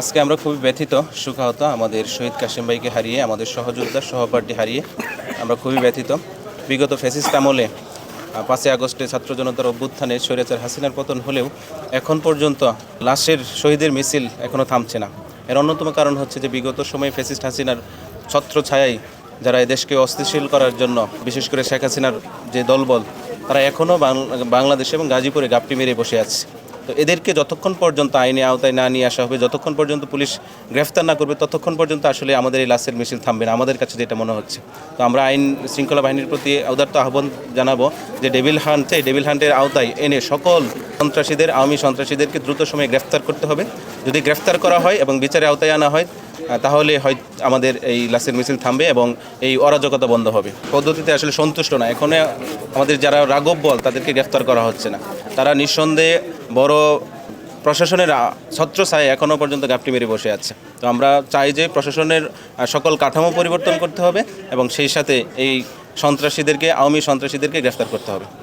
আজকে আমরা খুবই ব্যথিত, সুখাহত, আমাদের শহীদ কাশিম ভাইকে হারিয়ে, আমাদের সহযোদ্ধা, সহপাঠী হারিয়ে আমরা খুবই ব্যথিত। বিগত ফ্যাসিস্ট আমলে পাঁচই আগস্টে ছাত্র জনতার অভ্যুত্থানে স্বৈরাচার হাসিনার পতন হলেও এখন পর্যন্ত লাশের শহীদের মিছিল এখনও থামছে না। এর অন্যতম কারণ হচ্ছে যে বিগত সময়ে ফ্যাসিস্ট হাসিনার ছত্র ছায়ায় যারা দেশকে অস্থিতিশীল করার জন্য, বিশেষ করে শেখ হাসিনার যে দলবল, তারা এখনও বাংলাদেশে এবং গাজীপুরে গাপটি মেরে বসে আছে। তো এদেরকে যতক্ষণ পর্যন্ত আইনে আওতায় না নিয়ে আসা হবে, যতক্ষণ পর্যন্ত পুলিশ গ্রেফতার না করবে, ততক্ষণ পর্যন্ত আসলে আমাদের এই লাশের মিছিল থামবে না। আমাদের কাছে যেটা মনে হচ্ছে। তো আমরা আইন শৃঙ্খলা বাহিনীর প্রতি উদার্ত আহ্বান জানাব যে ডেভিল হান্টে ডেভিল হান্টের আওতায় এনে সকল সন্ত্রাসীদের, আওয়ামী সন্ত্রাসীদেরকে দ্রুত সময়ে গ্রেফতার করতে হবে। যদি গ্রেফতার করা হয় এবং বিচারে আওতায় আনা হয় তাহলে হয় আমাদের এই লাশের মিছিল থামবে এবং এই অরাজকতা বন্ধ হবে। পদ্ধতিতে আসলে সন্তুষ্ট না। এখন আমাদের যারা রাগব বল, তাদেরকে গ্রেফতার করা হচ্ছে না। তারা নিঃসন্দেহে বড় প্রশাসনের ছত্র ছত্রছায়া এখনও পর্যন্ত গাপটি মেরে বসে আছে। তো আমরা চাই যে প্রশাসনের সকল কাঠামো পরিবর্তন করতে হবে এবং সেই সাথে এই সন্ত্রাসীদেরকে, আওয়ামী সন্ত্রাসীদেরকে গ্রেফতার করতে হবে।